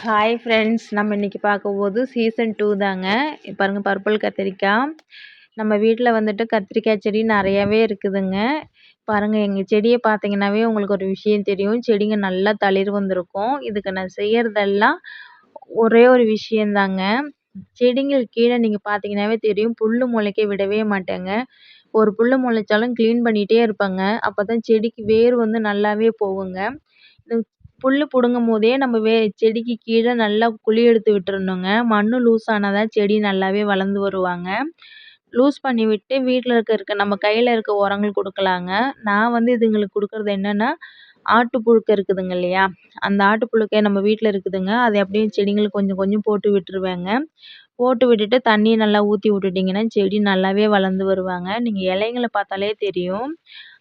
Hi friends நம்ம இன்றைக்கி பார்க்க போது சீசன் டூ தாங்க. பாருங்கள் பர்பிள் கத்திரிக்காய். நம்ம வீட்டில் வந்துட்டு கத்திரிக்காய் செடி நிறையாவே இருக்குதுங்க. பாருங்கள் எங்கள் செடியை பார்த்தீங்கன்னாவே உங்களுக்கு ஒரு விஷயம் தெரியும். செடிங்க நல்லா தளிர் வந்திருக்கும். இதுக்கு நான் செய்கிறதெல்லாம் ஒரே ஒரு விஷயந்தாங்க. செடிங்கள் கீழே நீங்கள் பார்த்தீங்கன்னாவே தெரியும். புல் முளைக்க விடவே மாட்டேங்க. ஒரு புல் முளைச்சாலும் க்ளீன் பண்ணிகிட்டே இருப்பேங்க. அப்போ தான் செடிக்கு வேர் வந்து நல்லாவே போகுங்க. புல் பிடுங்கும் போதே நம்ம வே செடிக்கு கீழே நல்லா குழி எடுத்து விட்டுறணுங்க. மண் லூஸ் ஆனால் தான் செடி நல்லாவே வளர்ந்து வருவாங்க. லூஸ் பண்ணி விட்டு வீட்டில் இருக்க இருக்க நம்ம கையில் இருக்க உரங்கள் கொடுக்கலாங்க. நான் வந்து இதுங்களுக்கு கொடுக்குறது என்னென்னா ஆட்டுப்புழுக்கை இருக்குதுங்க இல்லையா? அந்த ஆட்டுப்புழுக்கை நம்ம வீட்டில் இருக்குதுங்க. அதை அப்படியே செடிங்களுக்கு கொஞ்சம் கொஞ்சம் போட்டு விட்டுருவேங்க. போட்டு விட்டுட்டு தண்ணியை நல்லா ஊற்றி விட்டுட்டிங்கன்னா செடி நல்லாவே வளர்ந்து வருவாங்க. நீங்கள் இலைங்கள பார்த்தாலே தெரியும்.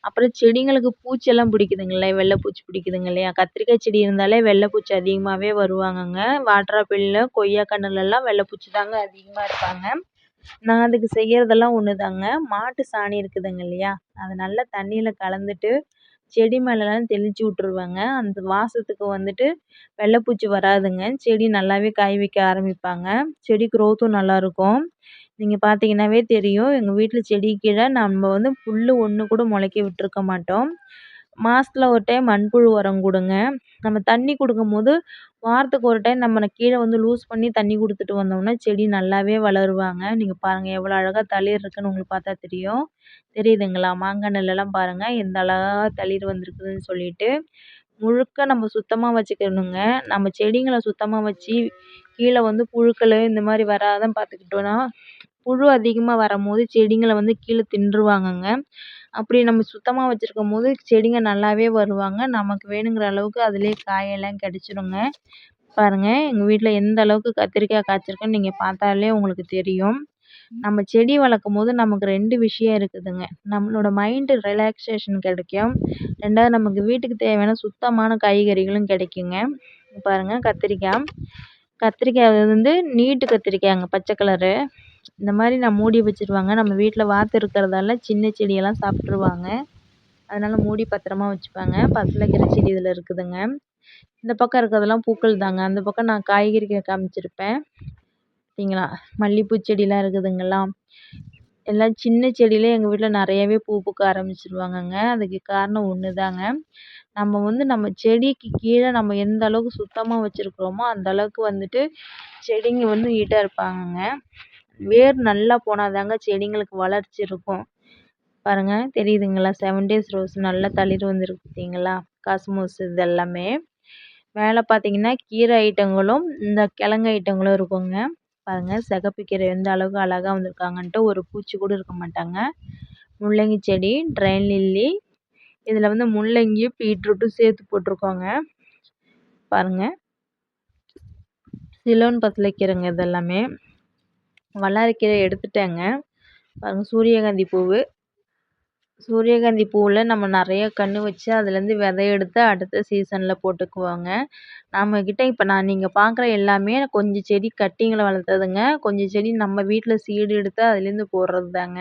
அப்புறம் செடிங்களுக்கு பூச்செல்லாம் பிடிக்குதுங்களே வெள்ளை பூச்சி பிடிக்குதுங்க இல்லையா? கத்திரிக்காய் செடி இருந்தாலே வெள்ளை பூச்சி அதிகமாகவே வருவாங்கங்க. வாட்டராப்பிளில் கொய்யா கன்றுலலாம் வெள்ளை பூச்சி தாங்க அதிகமாக இருப்பாங்க. நான் அதுக்கு செய்கிறதெல்லாம் ஒன்று தாங்க மாட்டு சாணி இருக்குதுங்க இல்லையா? அதை நல்லா தண்ணியில் கலந்துட்டு செடி மேலெலாம் தெளித்து விட்ருவேங்க அந்த வாசத்துக்கு வந்துட்டு வெள்ளைப்பூச்சி வராதுங்க. செடி நல்லாவே காய் வைக்க ஆரம்பிப்பாங்க. செடி க்ரோத்தும் நல்லாயிருக்கும் நீங்கள் பார்த்தீங்கன்னாவே தெரியும். எங்கள் வீட்டில் செடி கீழே நம்ம வந்து புல் ஒன்று கூட முளைக்க விட்டுருக்க மாட்டோம். மாதத்துல ஒரு டைம் மண்புழு உரம் கொடுங்க. நம்ம தண்ணி கொடுக்கும்போது வாரத்துக்கு ஒரு டைம் நம்ம கீழே வந்து லூஸ் பண்ணி தண்ணி கொடுத்துட்டு வந்தோம்னா செடி நல்லாவே வளருவாங்க. நீங்கள் பாருங்கள் எவ்வளோ அழகாக தளிர் இருக்குன்னு உங்களுக்கு பார்த்தா தெரியும். தெரியுதுங்களா? மாங்காய் நெல்லெல்லாம் பாருங்கள் எந்த அழகாக தளிர் வந்திருக்குதுன்னு சொல்லிட்டு முழுக்க நம்ம சுத்தமாக வச்சுக்கணுங்க. நம்ம செடிங்களை சுத்தமாக வச்சு கீழே வந்து புழுக்கள் இந்த மாதிரி வராத பார்த்துக்கிட்டோன்னா புழு அதிகமாக வரும்போது செடிங்களை வந்து கீழே தின்றுவாங்கங்க. அப்படி நம்ம சுத்தமாக வச்சுருக்கும் போது செடிங்க நல்லாவே வருவாங்க. நமக்கு வேணுங்கிற அளவுக்கு அதிலே காயெல்லாம் கிடச்சிருங்க. பாருங்கள் எங்கள் வீட்டில் எந்த அளவுக்கு கத்திரிக்காய் காய்ச்சிருக்குன்னு நீங்கள் பார்த்தாலே உங்களுக்கு தெரியும். நம்ம செடி வளர்க்கும் போது நமக்கு ரெண்டு விஷயம் இருக்குதுங்க. நம்மளோட மைண்டு ரிலாக்ஸேஷன் கிடைக்கும். ரெண்டாவது நமக்கு வீட்டுக்கு தேவையான சுத்தமான காய்கறிகளும் கிடைக்குங்க. பாருங்கள் கத்திரிக்காய். கத்திரிக்காய் வந்து நீட்டு கத்திரிக்காய்ங்க பச்சை கலரு இந்த மாதிரி நான் மூடி வச்சுருவாங்க. நம்ம வீட்டில் வாத்து இருக்கிறதால சின்ன செடியெல்லாம் சாப்பிட்ருவாங்க அதனால் மூடி பத்திரமா வச்சுப்பாங்க. பசலைக்கீரை செடி இதில் இருக்குதுங்க. இந்த பக்கம் இருக்கிறதெல்லாம் பூக்கள் தாங்க. அந்த பக்கம் நான் காய்கறி காமிச்சிருப்பேன். பார்த்தீங்களா? மல்லிகைப்பூ செடியெலாம் இருக்குதுங்களா? எல்லாம் சின்ன செடியிலே எங்கள் வீட்டில் நிறையவே பூ பூக்க ஆரம்பிச்சிருவாங்கங்க. அதுக்கு காரணம் ஒன்று தாங்க நம்ம வந்து நம்ம செடிக்கு கீழே நம்ம எந்த அளவுக்கு சுத்தமாக வச்சுருக்குறோமோ அந்த அளவுக்கு வந்துட்டு செடிங்க வந்து நீட்டாக இருப்பாங்கங்க. வேர் நல்லா போனால் தாங்க செடிங்களுக்கு வளர்ச்சி இருக்கும். பாருங்கள் தெரியுதுங்களா? செவன் டேஸ் ரோஸ் நல்லா தளிர் வந்துருக்கு பார்த்தீங்களா காஸ்மோஸ் இது எல்லாமே மேலே பார்த்தீங்கன்னா கீரை ஐட்டங்களும் இந்த கிழங்கு ஐட்டங்களும் இருக்குங்க. பாருங்கள் சிகப்பு கீரை எந்த அளவுக்கு அழகாக வந்திருக்காங்கன்ட்டு ஒரு பூச்சி கூட இருக்க மாட்டாங்க. முள்ளங்கி செடி ட்ரெயின் லில்லி இதில் வந்து முள்ளங்கி பீட்ரூட்டும் சேர்த்து போட்டிருக்கோங்க. பாருங்கள் சிலோன் பசலைக்கீரைங்க இதெல்லாமே. வல்லாரைக்கீரை எடுத்துட்டேங்க. பாருங்கள் சூரியகாந்தி பூவு. சூரியகாந்தி பூவில் நம்ம நிறைய கன்று வச்சு அதுலேருந்து விதை எடுத்து அடுத்த சீசனில் போட்டுக்குவோங்க. நம்மக்கிட்ட இப்போ நான் நீங்கள் பார்க்குற எல்லாமே கொஞ்சம் செடி கட்டிங்கில் வளர்த்ததுங்க. கொஞ்சம் செடி நம்ம வீட்டில் சீடு எடுத்து அதுலேருந்து போடுறது தாங்க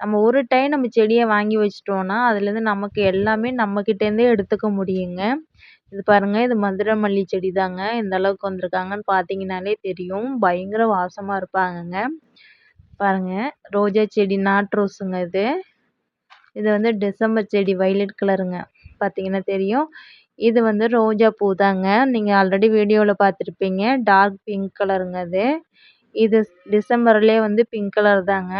நம்ம ஒரு டைம் நம்ம செடியை வாங்கி வச்சிட்டோன்னா அதுலேருந்து நமக்கு எல்லாமே நம்மக்கிட்டேருந்தே எடுத்துக்க முடியுங்க. இது பாருங்க இது மதுரை மல்லி செடி தாங்க. இந்த அளவுக்கு வந்திருக்காங்கன்னு பார்த்தீங்கன்னாலே தெரியும். பயங்கர வாசமாக இருப்பாங்கங்க. பாருங்க ரோஜா செடி நாட் ரோஸுங்க இது. இது வந்து டிசம்பர் செடி வைலட் கலருங்க. பார்த்தீங்கன்னா தெரியும். இது வந்து ரோஜா பூ தாங்க. நீங்கள் ஆல்ரெடி வீடியோவில் பார்த்துருப்பீங்க டார்க் பிங்க் கலருங்க அது இது டிசம்பர்லேயே வந்து பிங்க் கலர் தாங்க.